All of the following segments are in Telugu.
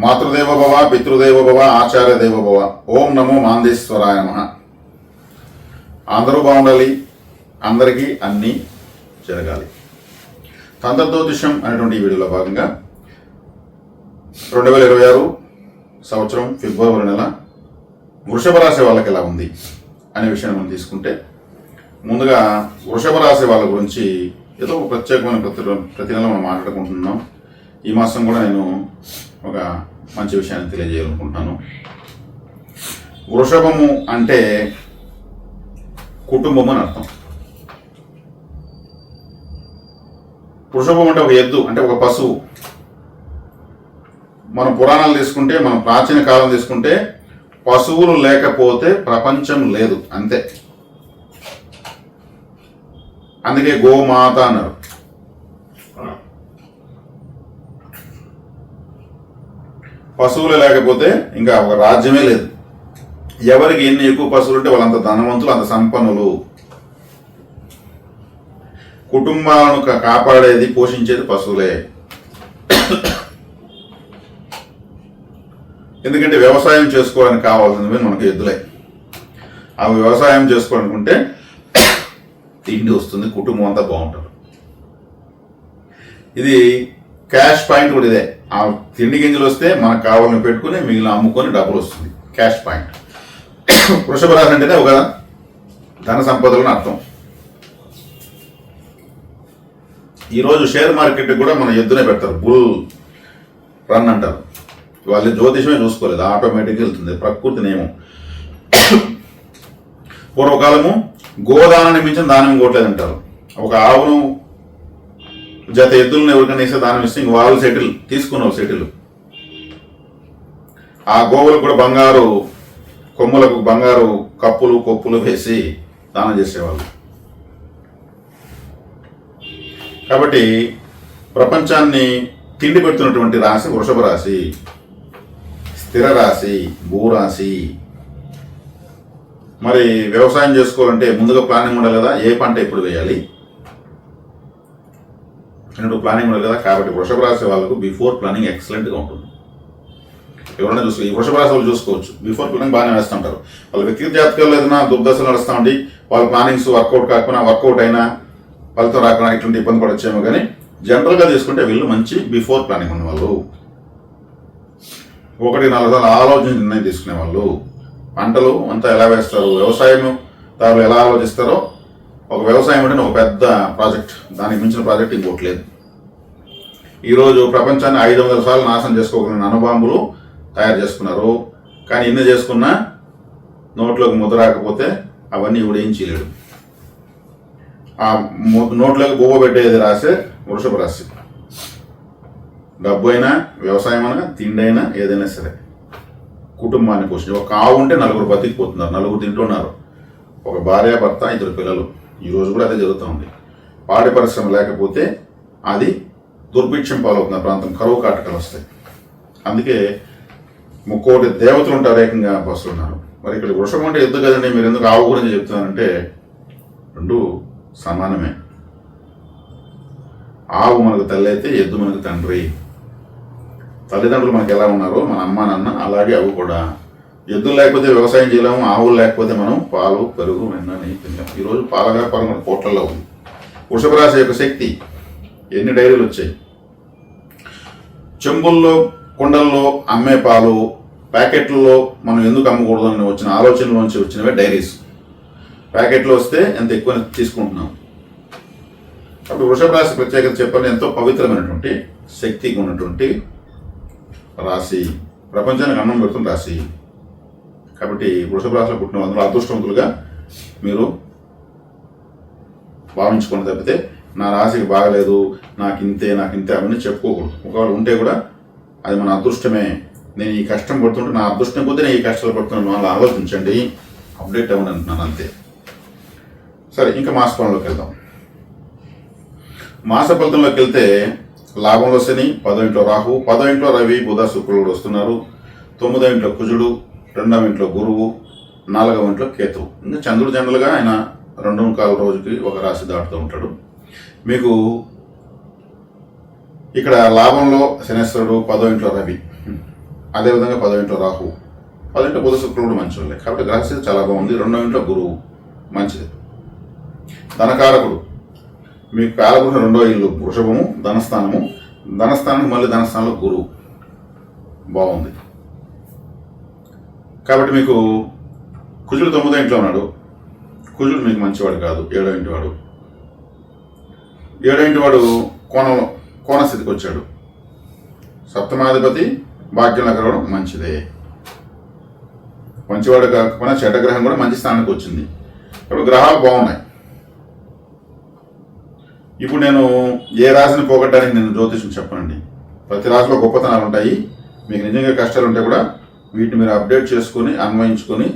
మాతృదేవ భవ పితృదేవ భవ ఆచార్య దేవ భవ. ఓం నమో మాందేశ్వరాయ నమ. అందరూ బాగుండాలి. అందరికీ అన్నీ జరగాలి. తంత్రజ్యోతిషం అనేటువంటి ఈ వీడియోలో భాగంగా రెండు వేల ఇరవై ఆరు సంవత్సరం ఫిబ్రవరి నెల వృషభ రాశి వాళ్ళకి ఎలా ఉంది అనే విషయాన్ని మనం తీసుకుంటే ముందుగా వృషభ రాశి వాళ్ళ గురించి ఏదో ఒక ప్రత్యేకమైన ప్రతి ప్రతి నెల మనం మాట్లాడుకుంటున్నాం. ఈ మాసం కూడా నేను ఒక మంచి విషయాన్ని తెలియజేయాలనుకుంటున్నాను. వృషభము అంటే కుటుంబం అని అర్థం. వృషభం అంటే ఒక ఎద్దు అంటే ఒక పశువు. మనం పురాణాలు తీసుకుంటే మనం ప్రాచీన కాలం తీసుకుంటే పశువులు లేకపోతే ప్రపంచం లేదు అంతే. అందుకే గోమాత అన్నారు. పశువులు లేకపోతే ఇంకా ఒక రాజ్యమే లేదు. ఎవరికి ఎన్ని ఎక్కువ పశువులు ఉంటే వాళ్ళంత ధనవంతులు అంత సంపన్నులు. కుటుంబాలను కాపాడేది పోషించేది పశువులే. ఎందుకంటే వ్యవసాయం చేసుకోవడానికి కావాల్సినవి మనకు ఎద్దులే. అవి వ్యవసాయం చేసుకోవాలనుకుంటే తిండి వస్తుంది కుటుంబం అంతా బాగుంటారు ఇది క్యాష్ పాయింట్ కూడా ఇదే. ఆ తిండి గింజలు వస్తే మనకు కావాలని పెట్టుకుని మిగిలిన అమ్ముకొని డబ్బులు వస్తుంది. క్యాష్ పాయింట్ వృషభ రాశి అంటేనే ఒక ధన సంపదలను అర్థం. ఈరోజు షేర్ మార్కెట్ కూడా మన ఎద్దునే పెడతారు. బుల్ రన్ అంటారు. వాళ్ళు జ్యోతిషమే చూసుకోలేదు. ఆటోమేటిక్గా వెళ్తుంది. ప్రకృతి నియమం. పూర్వకాలము గోదానాన్ని మించిన దానం కోట్లేదు అంటారు ఒక ఆవును జత ఎద్దులను ఎవరికైనా ఇస్తే దానం ఇస్తే ఇంక వాళ్ళు సెటిల్ తీసుకున్నావు సెటిల్. ఆ గోవులకు కూడా బంగారు కొమ్ములకు బంగారు కప్పులు కొప్పులు వేసి దానం చేసేవాళ్ళు. కాబట్టి ప్రపంచాన్ని తిండి పెడుతున్నటువంటి రాశి వృషభ రాశి స్థిర రాశి భూరాశి మరి వ్యవసాయం చేసుకోవాలంటే ముందుగా ప్లానింగ్ ఉండాలి కదా ఏ పంట ఎప్పుడు వేయాలి? అన్నట్టు ప్లానింగ్ ఉండదు కదా కాబట్టి వృషభ రాశి వాళ్ళకు బిఫోర్ ప్లానింగ్ ఎక్సలెంట్గా ఉంటుంది. ఎవరైనా చూసుకో ఈ వృషభ రాశి వాళ్ళు చూసుకోవచ్చు. బిఫోర్ ప్లానింగ్ బాగానే వేస్తుంటారు. వాళ్ళ వ్యక్తిగత జాతకాలు ఏదైనా దుర్దశలు నడుస్తూ ఉండి వాళ్ళ ప్లానింగ్స్ వర్కౌట్ కాకపోయినా వర్కౌట్ అయినా ఫలితం రాకుండా ఇటువంటి ఇబ్బంది పడొచ్చేమో కానీ జనరల్గా తీసుకుంటే వీళ్ళు మంచి బిఫోర్ ప్లానింగ్ ఉన్నవాళ్ళు. ఒకటి నాలుగు సార్లు ఆలోచన నిర్ణయం తీసుకునే వాళ్ళు పంటలు అంతా ఎలా వేస్తారు? వ్యవసాయం దానిలో ఎలా ఆలోచిస్తారో? ఒక వ్యవసాయం అంటే ఒక పెద్ద ప్రాజెక్ట్ దానికి మించిన ప్రాజెక్ట్ ఇంకోటి లేదు. ఈరోజు ప్రపంచాన్ని ఐదు వందల సార్లు నాశనం చేసుకోగలిగిన అణుబాంబులు తయారు చేసుకున్నారు. కానీ ఎన్ని చేసుకున్నా నోట్లోకి ముద్ర రాకపోతే అవన్నీ ఇప్పుడు ఏం చేయలేడు. ఆ నోట్లోకి బొవ్వ పెట్టేది రాసే వృషభ రాశి. డబ్బు అయినా వ్యవసాయం అయినా తిండి అయినా ఏదైనా సరే. కుటుంబాన్ని పోషించి ఒక ఆవు ఉంటే నలుగురు బతికిపోతున్నారు. నలుగురు తింటున్నారు. ఒక భార్య భర్త ఇద్దరు పిల్లలు. ఈరోజు కూడా అదే జరుగుతూ ఉంది. పాడి పరిశ్రమ లేకపోతే అది దుర్భిక్షం పాలవుతుంది ఆ ప్రాంతం కరువు కాటకాలు వస్తాయి. అందుకే ముక్కోటి దేవతలు ఉంటారు ఏకంగా బస్సులు ఉన్నారు మరి ఇక్కడ వృషభం అంటే ఎద్దు కదండి? మీరు ఎందుకు ఆవు గురించి చెప్తున్నారంటే రెండు సమానమే. ఆవు మనకు తల్లి అయితే ఎద్దు మనకు తండ్రి. తల్లిదండ్రులు మనకు ఎలా ఉన్నారో మన అమ్మ నాన్న అలాగే అవి కూడా. ఎద్దులు లేకపోతే వ్యవసాయం చేయలేము ఆవులు లేకపోతే మనం పాలు పెరుగు వెన్న నెయ్యి తినలేము. ఈరోజు పాల వ్యాపారం మన కోట్లలో ఉంది. వృషభరాశి యొక్క శక్తి ఎన్ని డైరీలు వచ్చాయి? చెంబుల్లో కుండల్లో అమ్మే పాలు ప్యాకెట్లలో మనం ఎందుకు అమ్మకూడదని వచ్చిన ఆలోచనలోంచి వచ్చినవే డైరీస్. ప్యాకెట్లో వస్తే ఎంత ఎక్కువ తీసుకుంటున్నాం. కాబట్టి వృషభ రాశి ప్రత్యేకత చెప్పాలి ఎంతో పవిత్రమైనటువంటి శక్తికి ఉన్నటువంటి రాశి. ప్రపంచానికి అన్నం పెడుతున్న రాశి. కాబట్టి వృషభ రాశిలో పుట్టిన అందులో అదృష్టవంతులుగా మీరు భావించుకొని తప్పితే నా రాశికి బాగలేదు నాకు ఇంతే నాకు ఇంతే అవన్నీ చెప్పుకోకూడదు. ఒకవేళ ఉంటే కూడా అది మన అదృష్టమే. నేను ఈ కష్టం పడుతుంటే నా అదృష్టం కొద్దీ నేను ఈ కష్టాలు పడుతున్నాను అలా ఆలోచించండి. అప్డేట్ అవ్వండి అంటున్నాను అంతే. సరే ఇంకా మాస ఫలంలోకి వెళ్దాం. మాస ఫలితంలోకి వెళ్తే లాభంలో శని పదో ఇంట్లో రాహు పదో ఇంట్లో రవి బుధ శుక్రుడు వస్తున్నారు. తొమ్మిదో ఇంట్లో కుజుడు రెండవ ఇంట్లో గురువు నాలుగవ ఇంట్లో కేతువు. ఇంకా చంద్రుడు జనరల్గా ఆయన రెండు కాల రోజుకి ఒక రాశి దాటుతూ ఉంటాడు. మీకు ఇక్కడ లాభంలో శనేశ్వరుడు పదో ఇంట్లో రవి. అదేవిధంగా పదో ఇంట్లో రాహు. పదో ఇంట్లో బుధ శుక్రుడు మంచి వాళ్ళే కాబట్టి గ్రహస్థితి చాలా బాగుంది. రెండో ఇంట్లో గురువు. మంచిది. ధనకారకుడు. మీకు కాలగృహ రెండో ఇల్లు. వృషభము ధనస్థానము. ధనస్థానం మళ్ళీ ధనస్థానంలో గురువు. బాగుంది. కాబట్టి మీకు కుజుడు తొమ్మిదో ఇంట్లో ఉన్నాడు. కుజుడు మీకు మంచివాడు కాదు. ఏడో ఇంటి వాడు వాడు కోణంలో కోణ స్థితికి వచ్చాడు? సప్తమాధిపతి భాగ్యంలో కలవడం మంచిదే. మంచివాడు కాకపోయినా చెడ్డగ్రహం కూడా మంచి స్థానానికి వచ్చింది. ఇప్పుడు గ్రహాలు బాగున్నాయి. ఇప్పుడు నేను ఏ రాశిని పోగొట్టడానికి నేను జ్యోతిషం చెప్పనండి. ప్రతి రాశిలో గొప్పతనాలు ఉంటాయి. మీకు నిజంగా కష్టాలు ఉంటే కూడా వీటిని మీరు అప్డేట్ చేసుకొని అన్వయించుకొని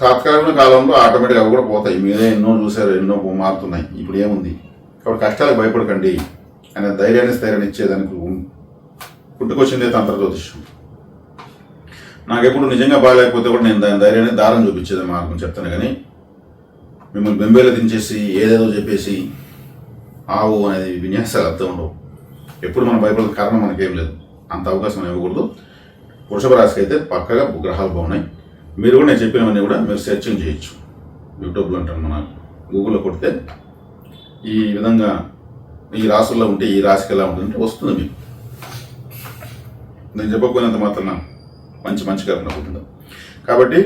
తాత్కాలిక కాలంలో ఆటోమేటిక్గా అవి కూడా పోతాయి. మీరే ఎన్నో చూసారు ఎన్నో మారుతున్నాయి. ఇప్పుడు ఏముంది? కాబట్టి కష్టాలకు భయపడకండి అనే ధైర్యాన్ని స్థైర్యాన్ని ఇచ్చేదానికి ఉం- పుట్టుకొచ్చిందే తంత్ర జ్యోతిష్యం నాకు ఎప్పుడు నిజంగా బాగాలేకపోతే కూడా నేను దాని ధైర్యాన్ని దారం చూపించేది మార్గం చెప్తాను కానీ మిమ్మల్ని బెంబేలు దించేసి ఏదేదో చెప్పేసి ఆవు అనేది విన్యాసాలు అర్థం ఉండవు. ఎప్పుడు మన భయపడే కారణం మనకేం లేదు. అంత అవకాశం ఇవ్వకూడదు. వృషభ రాశికి అయితే పక్కగా గ్రహాలు బాగున్నాయి. మీరు కూడా నేను చెప్పినవన్నీ కూడా మీరు సెర్చింగ్ చేయొచ్చు. యూట్యూబ్లో అంటాను మన గూగుల్లో కొడితే ఈ విధంగా ఈ రాసుల్లో ఉంటే ఈ రాశికి ఎలా ఉంటుందంటే వస్తుంది మీకు. నేను చెప్పకపోయినంత మాత్రం మంచి మంచి కారణం అవుతుంది కాబట్టి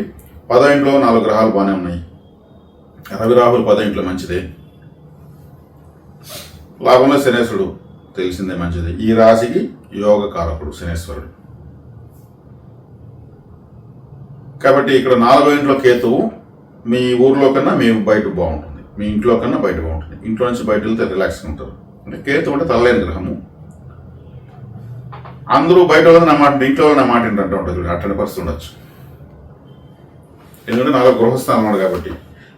పదో ఇంట్లో నాలుగు గ్రహాలు బాగానే ఉన్నాయి. రవి రాహులు పదో ఇంట్లో మంచిదే. లాభంలో శనేశ్వరుడు తెలిసిందే మంచిది. ఈ రాశికి యోగ కారకుడు శనేశ్వరుడు. కాబట్టి ఇక్కడ నాలుగో ఇంట్లో కేతువు మీ ఊర్లో కన్నా మీ బయట బాగుంటుంది. మీ ఇంట్లో కన్నా బయట బాగుంటుంది. ఇంట్లో నుంచి బయట వెళ్తే రిలాక్స్గా ఉంటారు. అంటే కేతు అంటే తలలేని గ్రహము. అందరూ బయట వాళ్ళని నా మాట ఇంట్లో నా మాట ఏంటంటే ఉంటుంది చూడండి అట్టని పరిస్థితి ఉండొచ్చు. ఎందుకంటే నాలుగు గృహస్థానం ఉన్నాడు కాబట్టి.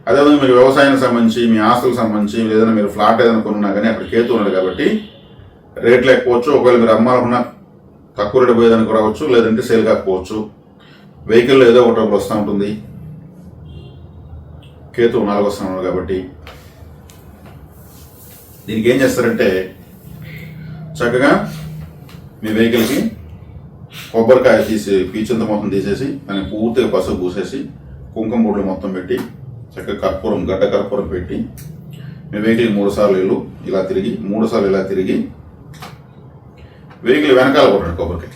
అదేవిధంగా మీరు వ్యవసాయానికి సంబంధించి మీ ఆస్తులకు సంబంధించి ఏదైనా మీరు ఫ్లాట్ ఏదైనా కొనున్నా కానీ అక్కడ కేతు ఉన్నాడు కాబట్టి రేట్ లేకపోవచ్చు. ఒకవేళ మీరు అమ్మాలనుకున్న తక్కువ రేటు పోయేదానికి రావచ్చు లేదంటే సేల్ కాకపోవచ్చు. వెహికల్లో ఏదో ఒకటి ఒకటి వస్తూ ఉంటుంది. కేతు నాలుగో స్థానంలో కాబట్టి దీనికి ఏం చేస్తారంటే చక్కగా మీ వెహికల్కి కొబ్బరికాయ తీసి పీచంత మొత్తం తీసేసి దాన్ని పూర్తిగా పసుపు పూసేసి కుంకుమ బొడ్లు మొత్తం పెట్టి చక్కగా కర్పూరం గడ్డ కర్పూరం పెట్టి మీ వెహికల్ మూడు సార్లు ఇల్లు ఇలా తిరిగి మూడు సార్లు ఇలా తిరిగి వెహికల్ వెనకాల కొట్టండి కొబ్బరికాయ.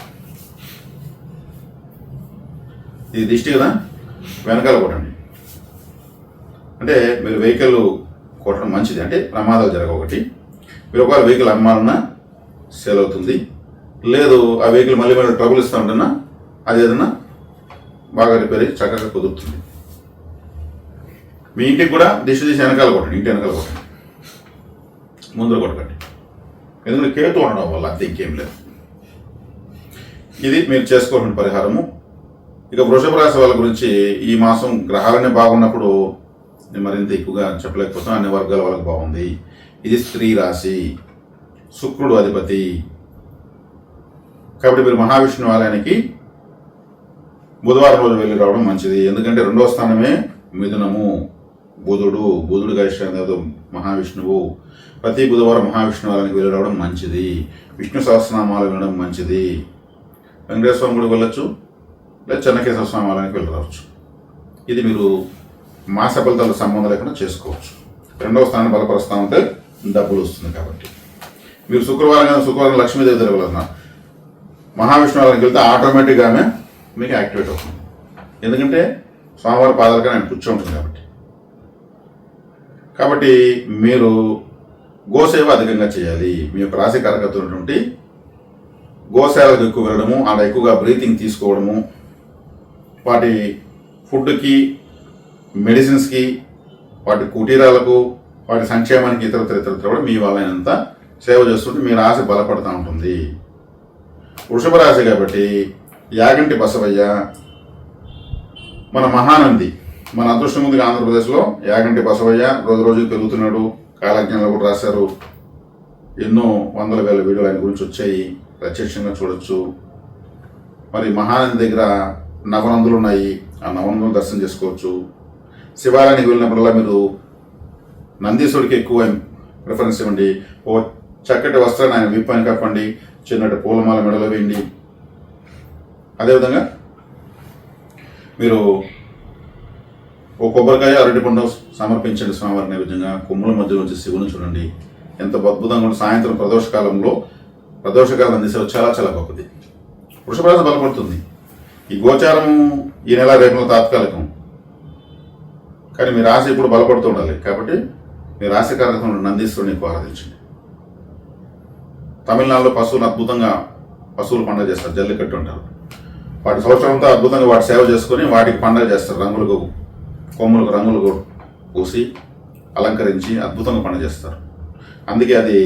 ఇది దిష్టి కదా? వెనకాల కొట్టండి. అంటే మీరు వెహికల్ కొట్టడం మంచిది. అంటే ప్రమాదాలు జరగొకటి మీరు ఒకవేళ వెహికల్ అమ్మాలన్నా సేల్ అవుతుంది. లేదు ఆ వెహికల్ మళ్ళీ మళ్ళీ ట్రబుల్ ఇస్తూ ఉంటున్నా అది ఏదన్నా బాగా రిపేర్ అయ్యి చక్కగా కుదురుతుంది. మీ ఇంటికి కూడా దిష్టి తీసి వెనకాల కొట్టండి. ఇంటి వెనకాల కొట్టండి. ముందర కొట్టకండి. ఎందుకంటే కేతు ఉండడం వల్ల అంతే ఇంకేం లేదు. ఇది మీరు చేసుకోవాల్సిన పరిహారము. ఇక వృషభ రాశి వాళ్ళ గురించి ఈ మాసం గ్రహాలనే బాగున్నప్పుడు నేను మరింత ఎక్కువగా చెప్పలేకపోతున్నాను అన్ని వర్గాల వాళ్ళకి బాగుంది. ఇది స్త్రీ రాశి. శుక్రుడు అధిపతి. కాబట్టి మీరు మహావిష్ణు ఆలయానికి బుధవారం రోజు వెళ్ళి రావడం మంచిది. ఎందుకంటే రెండవ స్థానమే మిథునము. బుధుడు బుధుడు గరిష్ట మహావిష్ణువు. ప్రతి బుధవారం మహావిష్ణు ఆలయానికి వెళ్ళి రావడం మంచిది. విష్ణు సహస్రనామాలు వినడం మంచిది. వెంకటేశ్వర గుడికి వెళ్ళొచ్చు. లేదా చెన్నకేశ్వర స్వామి ఆలయానికి వెళ్ళి రావచ్చు. ఇది మీరు మాస ఫలితాలు సంబంధం లేకుండా చేసుకోవచ్చు. రెండవ స్థానం బలపరుస్తూ ఉంటే డబ్బులు వస్తుంది కాబట్టి. మీరు శుక్రవారం కానీ శుక్రవారం లక్ష్మీదేవి దగ్గర మహావిష్ణు ఆలయానికి వెళ్తే ఆటోమేటిక్గా ఆమె మీకు యాక్టివేట్ అవుతుంది. ఎందుకంటే స్వామివారి పాదాలకి ఆయన కూర్చోంటుంది కాబట్టి. కాబట్టి మీరు గోసేవ అధికంగా చేయాలి. మీ యొక్క రాశి కారకత్వటువంటి గోసేవలకు ఎక్కువ వెళ్ళడము ఆడ ఎక్కువగా బ్రీతింగ్ తీసుకోవడము వాటి ఫుడ్కి మెడిసిన్స్కి వాటి కుటీరాలకు వాటి సంక్షేమానికి ఇతరత్ర ఇతరత్ర కూడా మీ వాళ్ళైనంత సేవ చేస్తుంటే మీ రాశి బలపడుతూ ఉంటుంది. వృషభ రాశి కాబట్టి యాగంటి బసవయ్య మన మహానంది మన అదృష్టం ముందుగా ఆంధ్రప్రదేశ్లో యాగంటి బసవయ్య రోజు రోజు పెరుగుతున్నాడు కాలజ్ఞానాలు కూడా రాశారు. ఎన్నో వందల వేల వీడియోలు ఆయన గురించి వచ్చాయి ప్రత్యక్షంగా చూడొచ్చు. మరి మహానంది దగ్గర నవనందులు ఉన్నాయి. ఆ నవనందులు దర్శనం చేసుకోవచ్చు. శివాలయానికి వెళ్ళినప్పుడల్లా మీరు నందీశ్వరుడికి ఎక్కువ ప్రిఫరెన్స్ ఇవ్వండి. ఓ చక్కటి వస్త్రాన్ని ఆయన విప్పని కప్పండి. చిన్నటి పూలమాల మెడలో వేయండి. అదేవిధంగా మీరు ఓ కొబ్బరికాయ అరటిపండు సమర్పించండి స్వామివారి నైవేద్యంగా. కొమ్ముల మధ్య నుంచి శివుని చూడండి. ఎంత అద్భుతంగా ఉంటుంది సాయంత్రం ప్రదోషకాలంలో ప్రదోషకాలం దిశ చాలా చాలా గొప్పది. వృషభరాశి బలపడుతుంది. ఈ గోచారం ఈ నెల రేపు తాత్కాలికం. కానీ మీ రాశి ఇప్పుడు బలపడుతూ ఉండాలి. కాబట్టి మీ రాశి కార్యక్రమంలో నందీశ్వరుని నీకు ఆరాధించండి. తమిళనాడులో పశువులు అద్భుతంగా పశువులు పండుగ చేస్తారు. జల్లికట్టు ఉంటారు. వాటి సంవత్సరంతో అద్భుతంగా వాటి సేవ చేసుకొని వాటికి పండుగ చేస్తారు. రంగులకు కొమ్ములకు రంగులు పూసి అలంకరించి అద్భుతంగా పండుగ చేస్తారు. అందుకే అది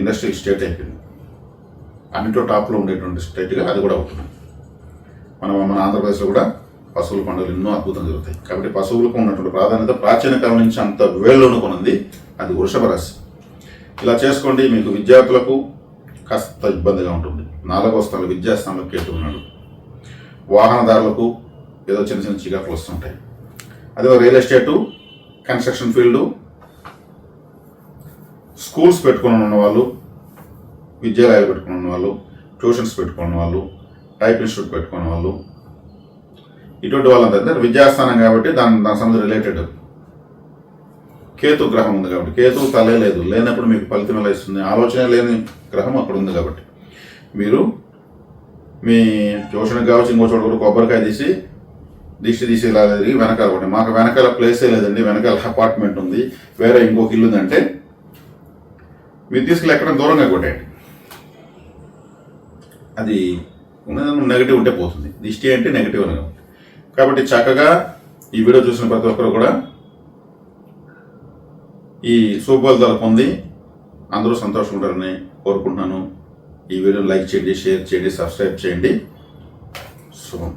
ఇండస్ట్రియల్ స్టేట్ అయిపోయింది. అన్నింటిలో టాప్లో ఉండేటువంటి స్టేట్గా అది కూడా అవుతుంది. మన మన ఆంధ్రప్రదేశ్లో కూడా పశువుల పండుగలు ఎన్నో అద్భుతం జరుగుతాయి. కాబట్టి పశువులకు ఉన్నటువంటి ప్రాధాన్యత ప్రాచీన కాలం నుంచి అంత వేళ్ళలోనూ కొనుంది. అది వృషభ రాశి. ఇలా చేసుకోండి మీకు విద్యార్థులకు కాస్త ఇబ్బందిగా ఉంటుంది. నాలుగో స్థానంలో విద్యాస్థానంలో కేటు ఉన్నాడు వాహనదారులకు ఏదో చిన్న చిన్న చికాకులు వస్తుంటాయి అదే real estate construction field schools పెట్టుకుని ఉన్న వాళ్ళు విద్యాలయాలు పెట్టుకుని ఉన్న వాళ్ళు ట్యూషన్స్ పెట్టుకున్న వాళ్ళు టైప్ ఇన్స్టిట్యూట్ పెట్టుకునే వాళ్ళు. ఇటువంటి వాళ్ళంతా విద్యాస్థానం కాబట్టి దాని దాని సంబంధం రిలేటెడ్ కేతు గ్రహం ఉంది కాబట్టి. కేతు తలే లేదు. లేనప్పుడు మీకు ఫలితం ఎలా ఇస్తుంది? ఆలోచన లేని గ్రహం అక్కడ ఉంది కాబట్టి. మీరు మీ ట్యూషన్కి కావచ్చు ఇంకో చోట కూడా కొబ్బరికాయ తీసి దిష్టి తీసి ఇలా తిరిగి వెనకాల కొట్టి మాకు వెనకాల ప్లేసే లేదండి. వెనకాల అపార్ట్మెంట్ ఉంది. వేరే ఇంకొక ఇల్లు ఉందంటే మీరు తీసుకెళ్ళి ఎక్కడ దూరంగా కొట్టేయండి. అది నెగిటివ్ ఉంటే పోతుంది. దిష్టి అంటే నెగిటివ్ అనగా కాబట్టి చక్కగా ఈ వీడియో చూసిన ప్రతి ఒక్కరు కూడా ఈ శుభఫలితాలు పొంది అందరూ సంతోషంగా ఉంటారని కోరుకుంటున్నాను. ఈ వీడియోని లైక్ చేయండి షేర్ చేయండి సబ్స్క్రైబ్ చేయండి. శుభం